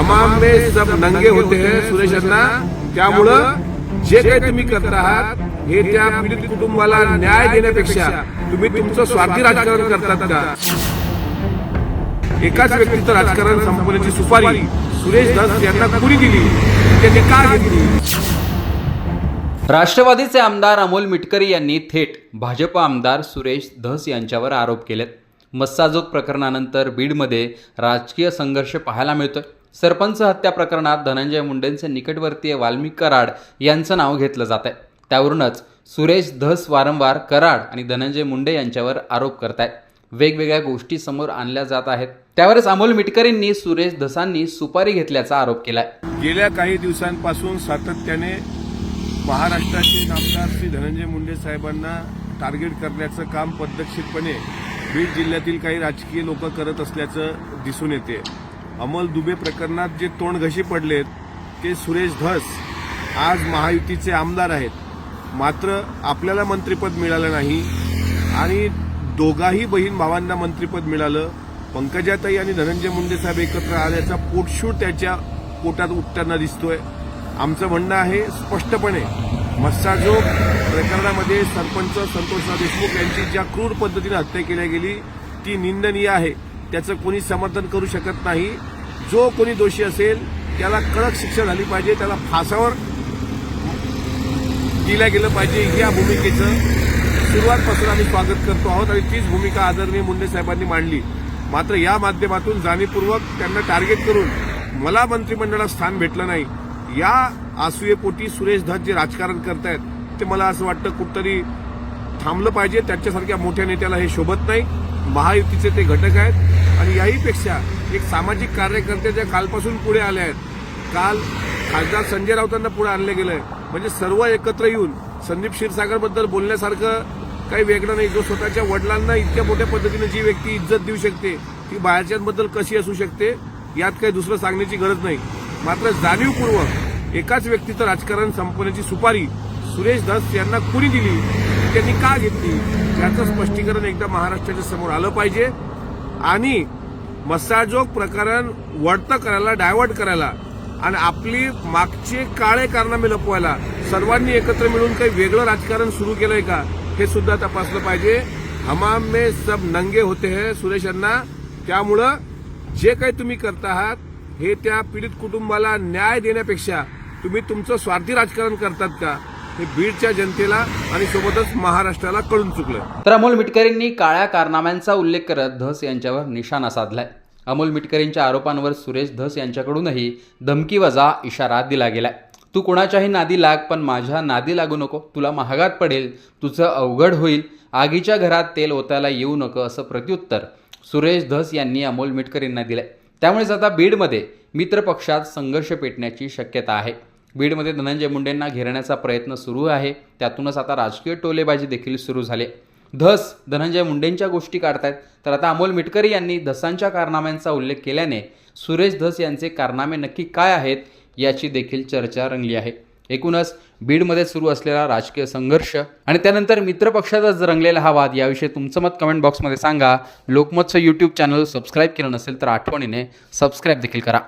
हमाम में सब नंगे होते हैं सुरेश अण्णा त्यामुळं जे काही तुम्ही करत आहात हे त्या पीडित कुटुंबाला न्याय देण्यापेक्षा तुम्ही तुमचं स्वार्थी राजकारण करतात का? एकाच व्यक्तीचं राजकारण संपवण्याची सुपारी सुरेश धस यांना कुणी दिली? त्यांनी का घेतली? राष्ट्रवादीचे आमदार अमोल मिटकरी यांनी थेट भाजप आमदार सुरेश धस यांच्यावर आरोप केलेत. मस्साजोग प्रकरणानंतर बीडमध्ये राजकीय संघर्ष पाहायला मिळतोय. सरपंच हत्या प्रकरणात धनंजय मुंडेंचे निकटवर्तीय वाल्मिक कराड यांचं नाव घेतलं जात आहे त्यावरूनच सुरेश धस वारंवार कराड आणि धनंजय मुंडे यांच्यावर आरोप करतायत. वेगवेगळ्या गोष्टी समोर आणल्या जात आहेत. त्यावरच अमोल मिटकरींनी सुरेश धसांनी सुपारी घेतल्याचा आरोप केलाय. गेल्या काही दिवसांपासून सातत्याने महाराष्ट्राचे आमदार श्री धनंजय मुंडे साहेबांना टार्गेट करण्याचं काम पद्धतशीरपणे बीड जिल्ह्यातील काही राजकीय लोक करत असल्याचं दिसून येते. अमल दुबे प्रकरणात जे तोंडघशी पडलेत ते सुरेश धस आज महायुतीचे आमदार आहेत. मात्र आपल्याला मंत्रिपद मिळालं नाही आणि दोघाही बहीण भावांना मंत्रिपद मिळालं. पंकजाताई आणि धनंजय मुंडे साहेब एकत्र आल्याचा पोटशूट त्याच्या पोटात उठताना दिसतोय. आमचं म्हणणं आहे स्पष्टपणे मस्साजो प्रकरणामध्ये सरपंच संतोषराव देशमुख यांची ज्या क्रूर पद्धतीने हत्या केली गेली ती निंदनीय आहे. त्याचं कोणी समर्थन करू शकत नाही. जो कोणी दोषी असेल त्याला कडक शिक्षा झाली पाहिजे त्याला फासावर दिल्या गेलं पाहिजे या भूमिकेचं. सुरुवातपासून आम्ही स्वागत करतो आहोत आणि तीच भूमिका आदरणीय मुंडे साहेबांनी मांडली. मात्र या माध्यमातून जाणीवपूर्वक त्यांना टार्गेट करून मला मंत्रिमंडळात स्थान भेटलं नाही. या आसुयेपोटी सुरेश धस जे राजकारण करतायत ते मला असं वाटतं कुठतरी थांबलं पाहिजे. त्यांच्यासारख्या मोठ्या नेत्याला हे शोभत नाही. महायुतीचे ते घटक आहेत आणि याहीपेक्षा एक सामाजिक कार्यकर्ते ज्या कालपासून पुढे आले आहेत काल खासदार संजय राऊतांना पुढे आणलं आहे म्हणजे सर्व एकत्र येऊन संदीप क्षीरसागरबद्दल बोलण्यासारखं काही वेगळं नाही. जो स्वतःच्या वडिलांना इतक्या मोठ्या पद्धतीने जी व्यक्ती इज्जत देऊ शकते ती बाहेरच्यांबद्दल कशी असू शकते यात काही दुसरं सांगण्याची गरज नाही. मात्र जाणीवपूर्वक एकाच व्यक्तीचं राजकारण संपवण्याची सुपारी सुरेश धस यांना कुणी दिली? त्यांनी का घेतली? याचं स्पष्टीकरण एकदा महाराष्ट्राच्या समोर आलं पाहिजे. आणि मसाजोग प्रकरण वळतं करायला डायव्हर्ट करायला आणि आपली मागचे काळे कारनामे लपवायला सर्वांनी एकत्र मिळून काही वेगळं राजकारण सुरू केलंय का? हे सुद्धा तपासलं पाहिजे. हमाम में सब नंगे होते हैं सुरेश यांना त्यामुळं जे काही तुम्ही करत आहात हे त्या पीडित कुटुंबाला न्याय देण्यापेक्षा तुम्ही तुमचं स्वार्थी राजकारण करतात का? हे बीडच्या जनतेला आणि सोबतच महाराष्ट्राला कळून चुकलं तर अमोल मिटकरींनी काळ्या कारनाम्यांचा उल्लेख करत धस यांच्यावर निशाणा साधलाय. अमोल मिटकरींच्या आरोपांवर सुरेश धस यांच्याकडूनही धमकीवजा इशारा दिला गेलाय. तू कोणाच्याही नादी लाग पण माझ्या नादी लागू नको. तुला महागात पडेल. तुझं अवघड होईल. आगीच्या घरात तेल ओतायला येऊ नको असं प्रत्युत्तर सुरेश धस यांनी अमोल मिटकरींना दिलंय. त्यामुळेच आता बीडमध्ये मित्रपक्षात संघर्ष पेटण्याची शक्यता आहे. बीडमध्ये धनंजय मुंडेंना घेरण्याचा प्रयत्न सुरू आहे. त्यातूनच आता राजकीय टोलेबाजी देखील सुरू झाले. धस धनंजय मुंडेंच्या गोष्टी काढतायत. तर आता अमोल मिटकरी यांनी धसांच्या कारनाम्यांचा उल्लेख केल्याने सुरेश धस यांचे कारनामे नक्की काय आहेत याची देखील चर्चा रंगली आहे. एकूणच बीडमध्ये सुरू असलेला राजकीय संघर्ष आणि त्यानंतर मित्रपक्षातच रंगलेला हा वाद याविषयी तुमचं मत कमेंट बॉक्समध्ये सांगा. लोकमतचं यूट्यूब चॅनल सबस्क्राईब केलं नसेल तर आठवणीने सबस्क्राईब देखील करा.